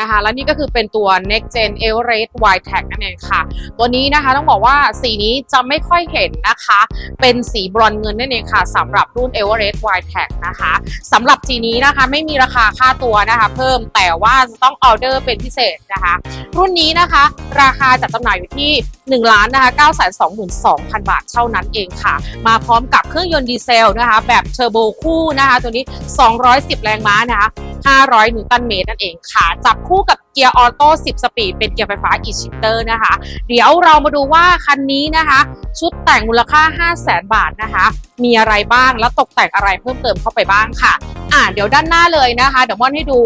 นะคะ และนี่ก็คือเป็นตัว Next Gen Everest Wide Tag นั่นเองค่ะ ตัวนี้นะคะต้องบอกว่าสีนี้จะไม่ค่อยเห็นนะคะ เป็นสีบรอนซ์เงินนั่นเองค่ะสำหรับรุ่น Everest Wide Tag นะคะสำหรับสีนี้นะคะไม่มีราคาค่าตัวนะคะ เพิ่มแต่ว่าจะต้องออเดอร์เป็นพิเศษนะคะ รุ่นนี้นะคะ ราคาจัดจำหน่ายอยู่ที่1ล้านนะคะ9 2 2 0 0 0 บาทเท่านั้นเองค่ะ มาพร้อมกับเครื่องยนต์ดีเซลนะคะ แบบเทอร์โบคู่นะคะ ตัวนี้ 210 แรงม้านะคะ 500 นิวตันเมตรนั่นเองค่ะ จับคู่กับเกียร์ออโต้ 10 สปีด เป็นเกียร์ไฟฟ้าอีชิเตอร์นะคะ เดี๋ยวเรามาดูว่าคันนี้นะคะ ชุดแต่งมูลค่า 500,000บาทนะคะ มีอะไรบ้าง และตกแต่งอะไรเพิ่มเติมเข้าไปบ้างค่ะ อ่าเดี๋ยวด้านหน้าเลยนะคะ เดี๋ยวม่อนให้ดู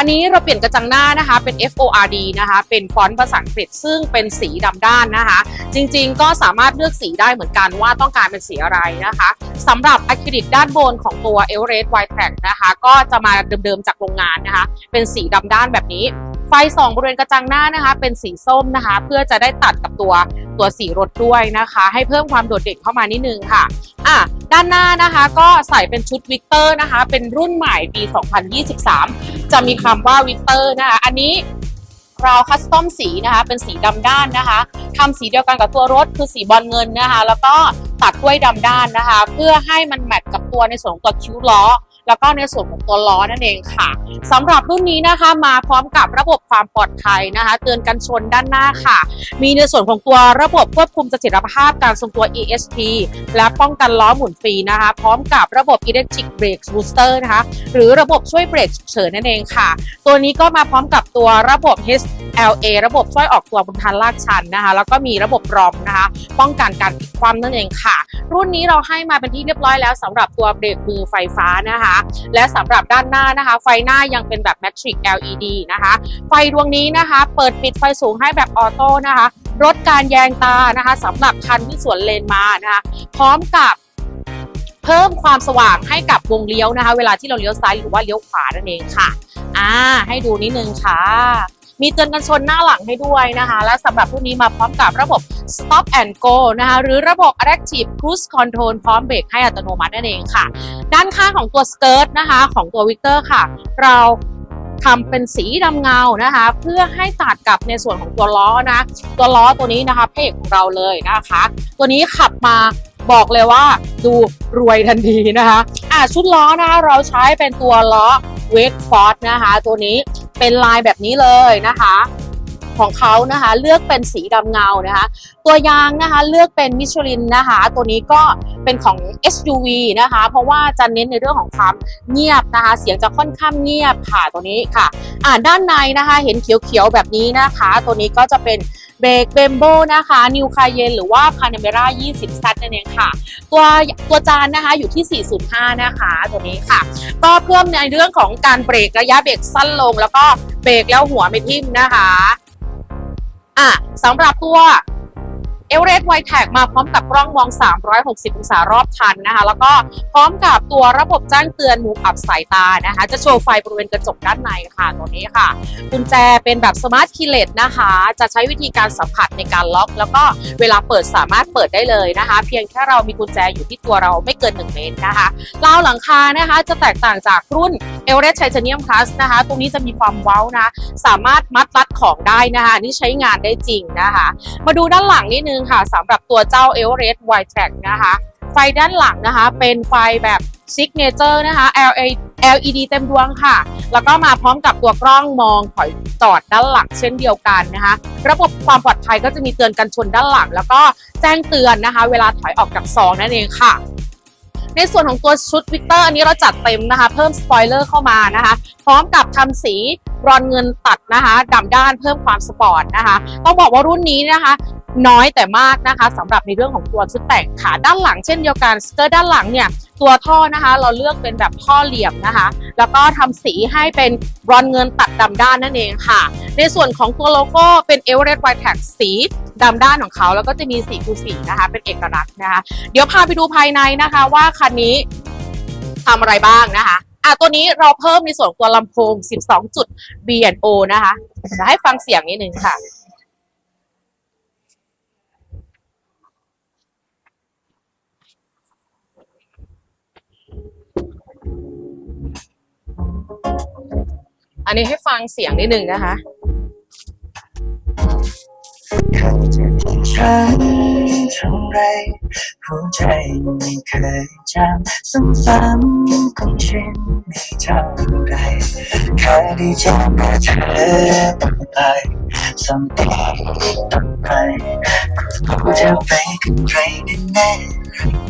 อันนี้เราเปลี่ยนกระจังหน้านะคะเป็น FORD นะคะ เป็นฟอนต์ภาษาอังกฤษซึ่งเป็นสีดำด้านนะคะ จริงๆ ก็สามารถเลือกสีได้เหมือนกันว่าต้องการเป็นสีอะไรนะคะสำหรับอะคริลิกด้านบนของตัว e v e r e s t White Track นะคะ ก็จะมาเดิมๆจากโรงงานนะคะ เป็นสีดำด้านแบบนี้ ไฟสองบริเวณกระจังหน้านะคะ เป็นสีส้มนะคะ เพื่อจะได้ตัดกับตัวตัวสีรถด้วยนะคะ ให้เพิ่มความโดดเด่นเข้ามานิดนึงค่ะอะด้านหน้านะคะก็ใส่เป็นชุดวิกเตอร์นะคะ เป็นรุ่นใหม่ปี 2023 จะมีคำว่าวิกเตอร์นะคะ อันนี้เราคัสตอมสีนะคะ เป็นสีดำด้านนะคะทำสีเดียวกันกับตัวรถคือสีบอลเงินนะคะ แล้วก็ตัดด้วยดำด้านนะคะ เพื่อให้มันแมทกับตัวในส่วนของตัวคิ้วล้อ แล้วก็ในส่วนของตัวล้อนั่นเองค่ะสำหรับรุ่นนี้นะคะมาพร้อมกับระบบความปลอดภัยนะคะ เตือนกันชนด้านหน้าค่ะ มีในส่วนของตัวระบบควบคุมเสถียรภาพการทรงตัว ESP และป้องกันล้อหมุนฟรีนะคะ พร้อมกับระบบ Electric Brake Booster นะคะ หรือระบบช่วยเบรกฉุกเฉินนั่นเองค่ะ ตัวนี้ก็มาพร้อมกับตัวระบบ HLA ระบบช่วยออกตัวบนทางลาดชันนะคะ แล้วก็มีระบบรอมนะคะ ป้องกันการพลิกคว่ำนั่นเองค่ะ รุ่นนี้เราให้มาเป็นที่เรียบร้อยแล้วสำหรับตัวเบรกมือไฟฟ้านะคะและสำหรับด้านหน้านะคะ ไฟหน้ายังเป็นแบบแมทริก LED นะคะ ไฟดวงนี้นะคะ เปิดปิดไฟสูงให้แบบออโต้นะคะลดการแยงตานะคะสำหรับคันที่สวนเลนมานะคะพร้อมกับเพิ่มความสว่างให้กับวงเลี้ยวนะคะ เวลาที่เราเลี้ยวซ้ายหรือว่าเลี้ยวขวานั่นเองค่ะ อ่า ให้ดูนิดนึงค่ะ มีเตือนกันชนหน้าหลังให้ด้วยนะคะ และสำหรับรุ่นนี้มาพร้อมกับระบบ stop and go นะคะ หรือระบบ adaptive cruise control พร้อมเบรกให้อัตโนมัตินั่นเองค่ะ ด้านข้างของตัวสเกิร์ตนะคะ ของตัววิกเตอร์ค่ะ เราทำเป็นสีดำเงานะคะ เพื่อให้ตัดกับในส่วนของตัวล้อนะ ตัวล้อตัวนี้นะคะเอกของเราเลยนะคะ ตัวนี้ขับมาบอกเลยว่าดูรวยทันทีนะคะอะชุดล้อนะคะเราใช้เป็นตัวล้อ เวกฟอร์ดนะคะ ตัวนี้เป็นลายแบบนี้เลยนะคะ ของเขานะคะเลือกเป็นสีดำเงานะคะ ตัวยางนะคะเลือกเป็นมิชลินนะคะ ตัวนี้ก็เป็นของ SUV นะคะ เพราะว่าจะเน้นในเรื่องของความเงียบนะคะ เสียงจะค่อนข้างเงียบค่ะตัวนี้ค่ะ อ่าด้านในนะคะ เห็นเขียวๆแบบนี้นะคะ ตัวนี้ก็จะเป็น เบรกเบมโบนะคะนิวคาเยนหรือว่าพานาเมรา20 z นั่นเองค่ะ ตัวตัวจานนะคะอยู่ที่405นะคะตัวนี้ค่ะ ก็เพิ่มในเรื่องของการเบรกระยะเบรกสั้นลง แล้วก็เบรกแล้วหัวไม่ทิ่มนะคะอะสำหรับตัว เอเวอเรสต์ไวแท็กมาพร้อมกับกล้องมอง 360 องศารอบคันนะคะ แล้วก็พร้อมกับตัวระบบแจ้งเตือนมุมอับสายตานะคะ จะโชว์ไฟบริเวณกระจกด้านในค่ะตัวนี้ค่ะ กุญแจเป็นแบบสมาร์ทคีย์เลสนะคะ จะใช้วิธีการสัมผัสในการล็อก แล้วก็เวลาเปิดสามารถเปิดได้เลยนะคะ เพียงแค่เรามีกุญแจอยู่ที่ตัวเราไม่เกิน 1 เมตรนะคะราวหลังคานะคะจะแตกต่างจากรุ่น e v e r e s t Titanium Plus นะคะ ตรงนี้จะมีความเว้านะ สามารถมัดรัดของได้นะคะนี่ใช้งานได้จริงนะคะ มาดูด้านหลังนิดนึงค่ะสำหรับตัวเจ้า e v e r e s t Wide Track นะคะ ไฟด้านหลังนะคะ เป็นไฟแบบ Signature นะคะ LED เต็มดวงค่ะ แล้วก็มาพร้อมกับตัวกล้องมองถอยจอดด้านหลังเช่นเดียวกันนะคะ ระบบความปลอดภัยก็จะมีเตือนกันชนด้านหลัง แล้วก็แจ้งเตือนนะคะ เวลาถอยออกจากซองนั่นเองค่ะ ในส่วนของตัวชุดวิกเตอร์อันนี้เราจัดเต็มนะคะ เพิ่มสปอยเลอร์เข้ามานะคะ พร้อมกับทำสีบรอนเงินตัดนะคะดำด้านเพิ่มความสปอร์ตนะคะ ต้องบอกว่ารุ่นนี้นะคะ น้อยแต่มากนะคะสำหรับในเรื่องของตัวชุดแต่งขาด้านหลังเช่นเดียวกันสเกิร์ตด้านหลังเนี่ยตัวท่อนะคะ เราเลือกเป็นแบบท่อเหลี่ยมนะคะ แล้วก็ทำสีให้เป็นบรอนเงินตัดดำด้านนั่นเองค่ะ ในส่วนของตัวโลโก้เป็น e v e r e s t White Tag สีดำด้านของเขา แล้วก็จะมีสีคูสีนะคะ เป็นเอกลักษณ์นะคะ เดี๋ยวพาไปดูภายในนะคะว่าคันนี้ทำอะไรบ้างนะคะอะตัวนี้เราเพิ่มในส่วนตัวลำโพง 12 จุด B&O นะคะเดี๋ยวให้ฟังเสียงนิดนึงค่ะ อันนี้ให้ฟังเสียงนิดนึงนะคะเคยเจอที่ฉันเท่าไรหัวใจไม่เคยจำซ้ำๆคงชินไม่เท่าไรเคยได้จอเมื่อเธอต้องไปสัมผัสต้องไปก็รู้จะไปกับใครแน่ๆ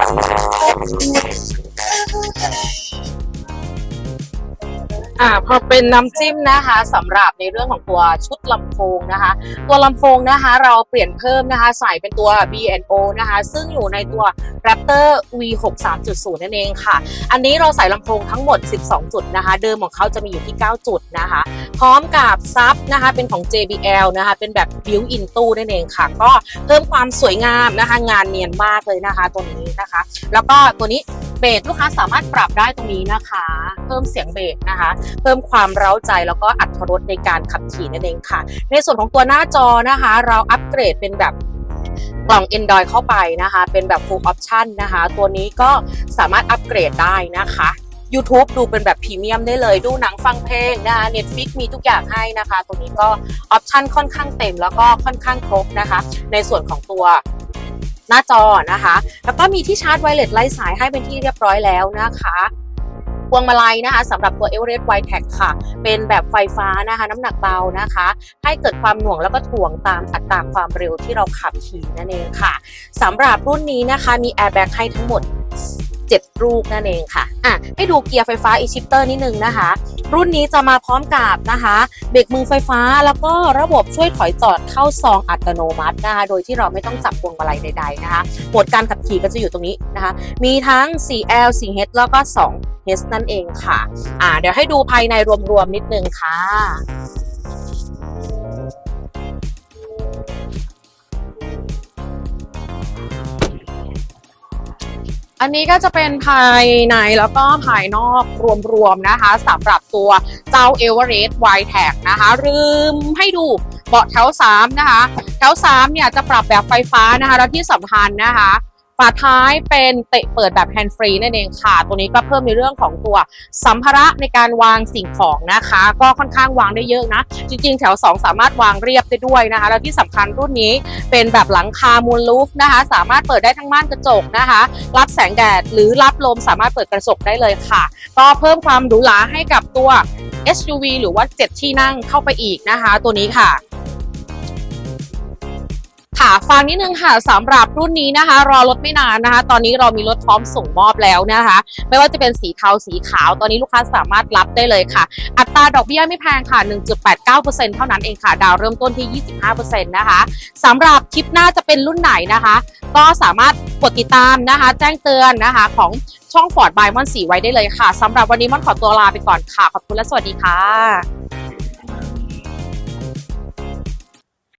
อ่าพอเป็นน้ำจิ้มนะคะสำหรับในเรื่องของตัวชุดลำโพงนะคะ ตัวลำโพงนะคะเราเปลี่ยนเพิ่มนะคะใส่เป็นตัว B&O นะคะ ซึ่งอยู่ในตัว Raptor V6 3.0 นั่นเองค่ะ อันนี้เราใส่ลำโพงทั้งหมด 12 จุดนะคะ เดิมของเขาจะมีอยู่ที่ 9 จุดนะคะ พร้อมกับซับนะคะเป็นของ JBL นะคะ เป็นแบบ built-in ตู้นั่นเองค่ะ ก็เพิ่มความสวยงามนะคะ งานเนียนมากเลยนะคะ ตัวนี้นะคะ แล้วก็ตัวนี้เบสลูกค้าสามารถปรับได้ตรงนี้นะคะ พิ่มเสียงเบสนะคะ เพิ่มความเร้าใจแล้วก็อัตรถรสในการขับขี่นั่นเองค่ะ ในส่วนของตัวหน้าจอนะคะ เราอัปเกรดเป็นแบบกล่อง Android เข้าไปนะคะ เป็นแบบ full option นะคะ ตัวนี้ก็สามารถอัปเกรดได้นะคะ YouTube ดูเป็นแบบพรีเมียมได้เลย ดูหนังฟังเพลงนะคะ Netflix มีทุกอย่างให้นะคะ ตัวนี้ก็ออปชันค่อนข้างเต็มแล้วก็ค่อนข้างครบนะคะ ในส่วนของตัวหน้าจอนะคะ แล้วก็มีที่ชาร์จไวเลสไร้สายให้เป็นที่เรียบร้อยแล้วนะคะ พวงมาลัยนะคะสำหรับตัว e v e r e s t Wide Tag ค่ะ เป็นแบบไฟฟ้านะคะน้ำหนักเบานะคะ ให้เกิดความหน่วงแล้วก็ถ่วงตามอัตราความเร็วที่เราขับขี่นั่นเองค่ะสำหรับรุ่นนี้นะคะมีแอร์แบ็กให้ทั้งหมด 7 ลูกนั่นเองค่ะอะให้ดูเกียร์ไฟฟ้า e-shifter นิดนึงนะคะ รุ่นนี้จะมาพร้อมกับนะคะเบรกมือไฟฟ้าแล้วก็ระบบช่วยถอยจอดเข้าซองอัตโนมัตินะคะโดยที่เราไม่ต้องจับพวงมาลัยใดๆนะคะโหมดการขับขี่ก็จะอยู่ตรงนี้นะคะ มีทั้ง 4L 4H แล้วก็ 2H นั่นเองค่ะอ่าเดี๋ยวให้ดูภายในรวมๆนิดนึงค่ะ อันนี้ก็จะเป็นภายในแล้วก็ภายนอกรวมๆนะคะสำหรับตัวเจ้า e v e r e s t Wide Tag นะคะลืมให้ดูเบาะแถว3นะคะแถว3เนี่ยจะปรับแบบไฟฟ้านะคะแล้วที่สำคัญนะคะ ฝาท้ายเป็นเตะเปิดแบบแฮนด์ฟรีนั่นเองค่ะ ตัวนี้ก็เพิ่มในเรื่องของตัวสัมภาระในการวางสิ่งของนะคะ ก็ค่อนข้างวางได้เยอะนะ จริงๆ แถว 2 สามารถวางเรียบได้ด้วยนะคะ แล้วที่สำคัญรุ่นนี้เป็นแบบหลังคามูลลูฟนะคะ สามารถเปิดได้ทั้งม่านกระจกนะคะ รับแสงแดดหรือรับลมสามารถเปิดกระจกได้เลยค่ะ ก็เพิ่มความหรูหราให้กับตัว SUV หรือว่า 7 ที่นั่งเข้าไปอีกนะคะ ตัวนี้ค่ะ ค่ะฟังนิดนึงค่ะสำหรับรุ่นนี้นะคะ รอรถไม่นานนะคะ ตอนนี้เรามีรถพร้อมส่งมอบแล้วนะคะ ไม่ว่าจะเป็นสีเทาสีขาว ตอนนี้ลูกค้าสามารถรับได้เลยค่ะ อัตราดอกเบี้ยไม่แพงค่ะ 1.89%เท่านั้นเองค่ะ ดาวเริ่มต้นที่ 25%นะคะสำหรับคลิปหน้าจะเป็นรุ่นไหนนะคะ ก็สามารถกดติดตามนะคะ แจ้งเตือนนะคะของช่อง Ford by มอนสีไว้ได้เลยค่ะสำหรับวันนี้มอนขอตัวลาไปก่อนค่ะ ขอบคุณและสวัสดีค่ะ